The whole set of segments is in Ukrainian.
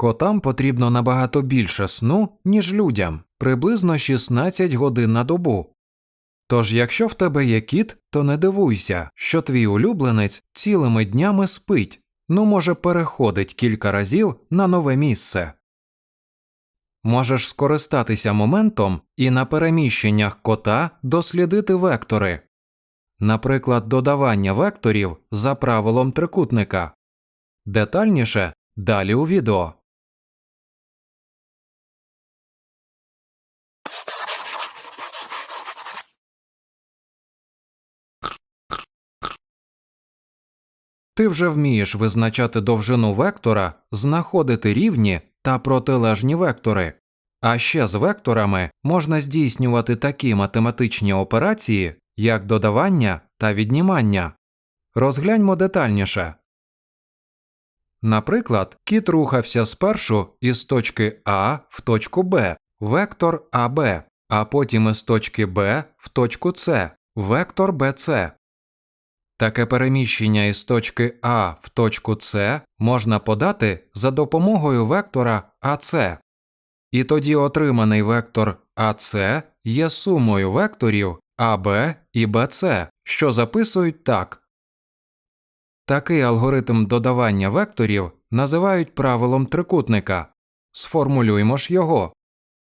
Котам потрібно набагато більше сну, ніж людям, приблизно 16 годин на добу. Тож, якщо в тебе є кіт, то не дивуйся, що твій улюбленець цілими днями спить, ну може переходить кілька разів на нове місце. Можеш скористатися моментом і на переміщеннях кота дослідити вектори, наприклад, додавання векторів за правилом трикутника. Детальніше далі у відео. Ти вже вмієш визначати довжину вектора, знаходити рівні та протилежні вектори. А ще з векторами можна здійснювати такі математичні операції, як додавання та віднімання. Розгляньмо детальніше. Наприклад, кіт рухався спершу із точки А в точку Б, вектор АБ, а потім із точки Б в точку С, вектор БЦ. Таке переміщення із точки А в точку С можна подати за допомогою вектора АС. І тоді отриманий вектор АС є сумою векторів АБ і БЦ, що записують так. Такий алгоритм додавання векторів називають правилом трикутника. Сформулюємо ж його.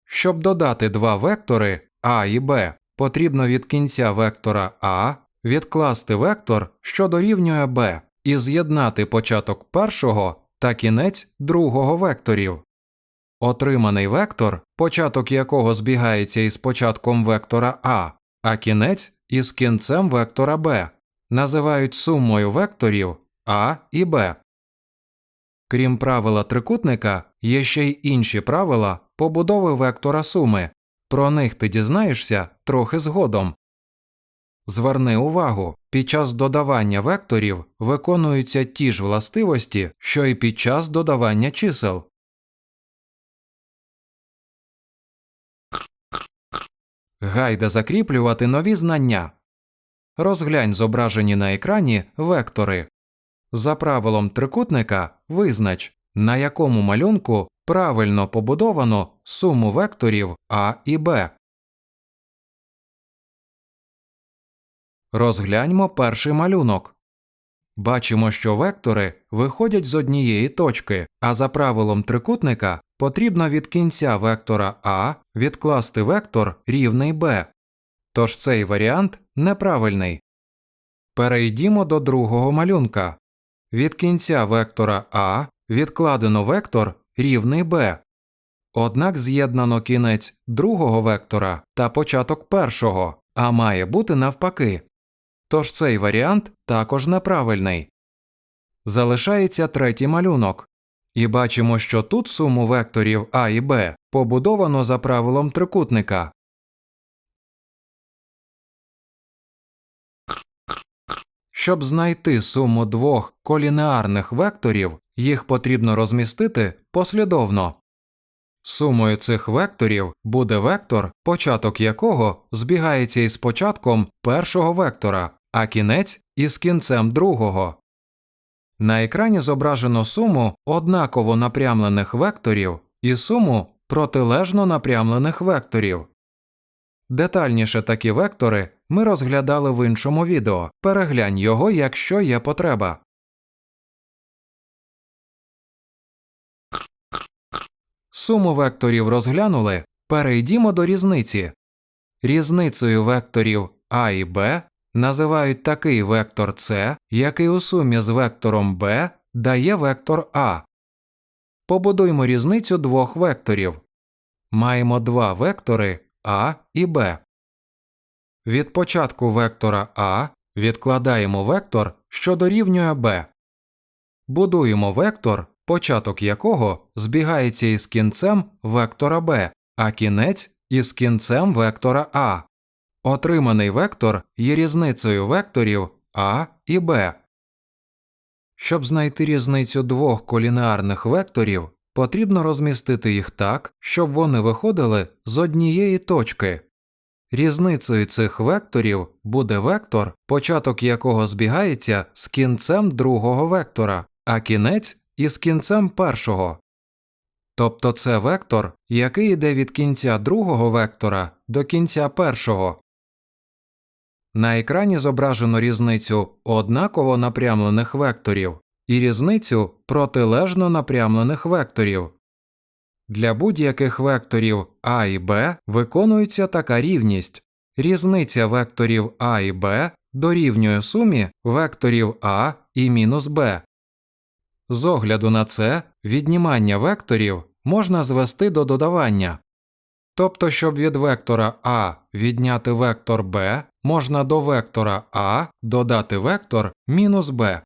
Щоб додати два вектори А і Б, потрібно від кінця вектора А відкласти вектор, що дорівнює b, і з'єднати початок першого та кінець другого векторів. Отриманий вектор, початок якого збігається із початком вектора А, а кінець із кінцем вектора b, називають сумою векторів А і Б. Крім правила трикутника, є ще й інші правила побудови вектора суми. Про них ти дізнаєшся трохи згодом. Зверни увагу, під час додавання векторів виконуються ті ж властивості, що й під час додавання чисел. Гайда закріплювати нові знання. Розглянь зображені на екрані вектори. За правилом трикутника визнач, на якому малюнку правильно побудовано суму векторів А і Б. Розгляньмо перший малюнок. Бачимо, що вектори виходять з однієї точки, а за правилом трикутника потрібно від кінця вектора А відкласти вектор рівний b. Тож цей варіант неправильний. Перейдімо до другого малюнка. Від кінця вектора А відкладено вектор рівний b. Однак з'єднано кінець другого вектора та початок першого, а має бути навпаки. Тож цей варіант також неправильний. Залишається третій малюнок. І бачимо, що тут суму векторів А і Б побудовано за правилом трикутника. Щоб знайти суму двох колінеарних векторів, їх потрібно розмістити послідовно. Сумою цих векторів буде вектор, початок якого збігається із початком першого вектора, а кінець із кінцем другого. На екрані зображено суму однаково напрямлених векторів і суму протилежно напрямлених векторів. Детальніше такі вектори ми розглядали в іншому відео. Переглянь його, якщо є потреба. Суму векторів розглянули, перейдімо до різниці. Різницею векторів А і Б називають такий вектор С, який у сумі з вектором b дає вектор А. Побудуймо різницю двох векторів. Маємо два вектори А і Б. Від початку вектора А відкладаємо вектор, що дорівнює b. Будуємо вектор, початок якого збігається із кінцем вектора b, а кінець із кінцем вектора А. Отриманий вектор є різницею векторів А і Б. Щоб знайти різницю двох колінеарних векторів, потрібно розмістити їх так, щоб вони виходили з однієї точки. Різницею цих векторів буде вектор, початок якого збігається з кінцем другого вектора, а кінець із кінцем першого. тобто це вектор, який йде від кінця другого вектора до кінця першого. На екрані зображено різницю однаково напрямлених векторів і різницю протилежно напрямлених векторів. Для будь-яких векторів А і Б виконується така рівність. Різниця векторів А і Б дорівнює сумі векторів А і мінус Б. З огляду на це віднімання векторів можна звести до додавання. Тобто, щоб від вектора А відняти вектор Б, можна до вектора А додати вектор мінус Б.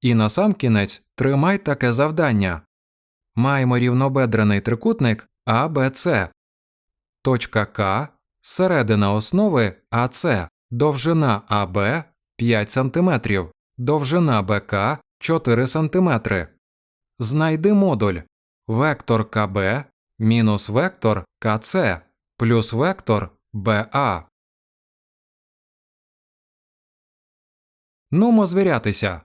І насамкінець тримай таке завдання. Маємо рівнобедрений трикутник АБЦ. Точка К середина основи АЦ, довжина АБ 5 см, довжина БК 4 см. Знайди модуль вектор КБ мінус вектор КЦ плюс вектор БА. Нумо звірятися.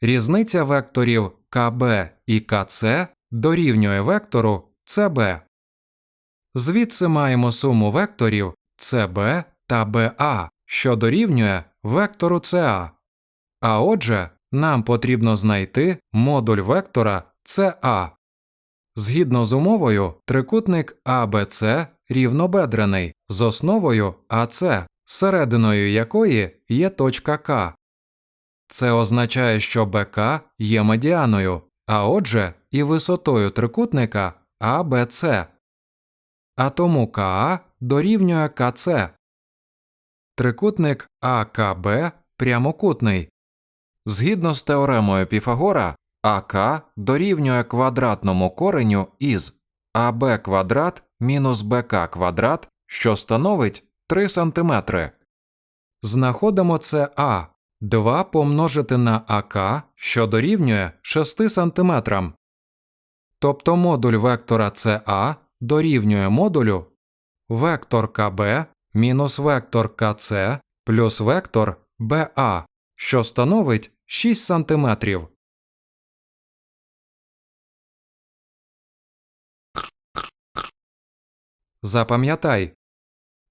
Різниця векторів КБ і КЦ дорівнює вектору ЦБ. Звідси маємо суму векторів ЦБ та БА, що дорівнює вектору ЦА. А отже, нам потрібно знайти модуль вектора ЦА. Згідно з умовою, трикутник АБЦ рівнобедрений з основою АЦ, серединою якої є точка К. Це означає, що БК є медіаною, а отже, і висотою трикутника АБЦ. А тому КА дорівнює КЦ. Трикутник АКБ прямокутний. Згідно з теоремою Піфагора, АК дорівнює квадратному кореню із АБ квадрат мінус БК квадрат, що становить 3 см. Знаходимо це А. 2 помножити на АК, що дорівнює 6 см. Тобто модуль вектора СА дорівнює модулю вектор КБ мінус вектор КЦ плюс вектор БА, що становить 6 см. Запам'ятай,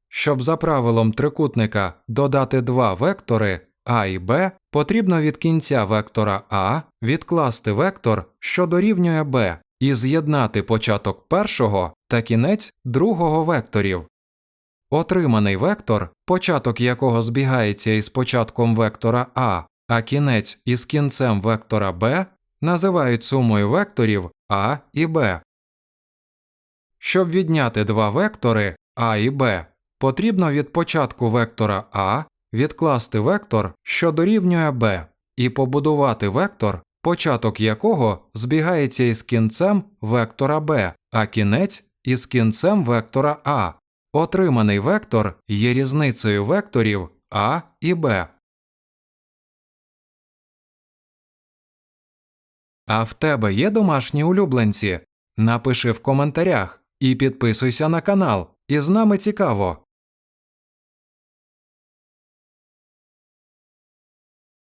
щоб за правилом трикутника додати два вектори А і Б, потрібно від кінця вектора А відкласти вектор, що дорівнює Б, і з'єднати початок першого та кінець другого векторів. Отриманий вектор, початок якого збігається із початком вектора А, а кінець із кінцем вектора Б, називають сумою векторів А і Б. Щоб відняти два вектори А і Б, потрібно від початку вектора А відкласти вектор, що дорівнює b, і побудувати вектор, початок якого збігається із кінцем вектора b, а кінець із кінцем вектора А. Отриманий вектор є різницею векторів А і Б. А в тебе є домашні улюбленці? Напиши в коментарях і підписуйся на канал. І з нами цікаво.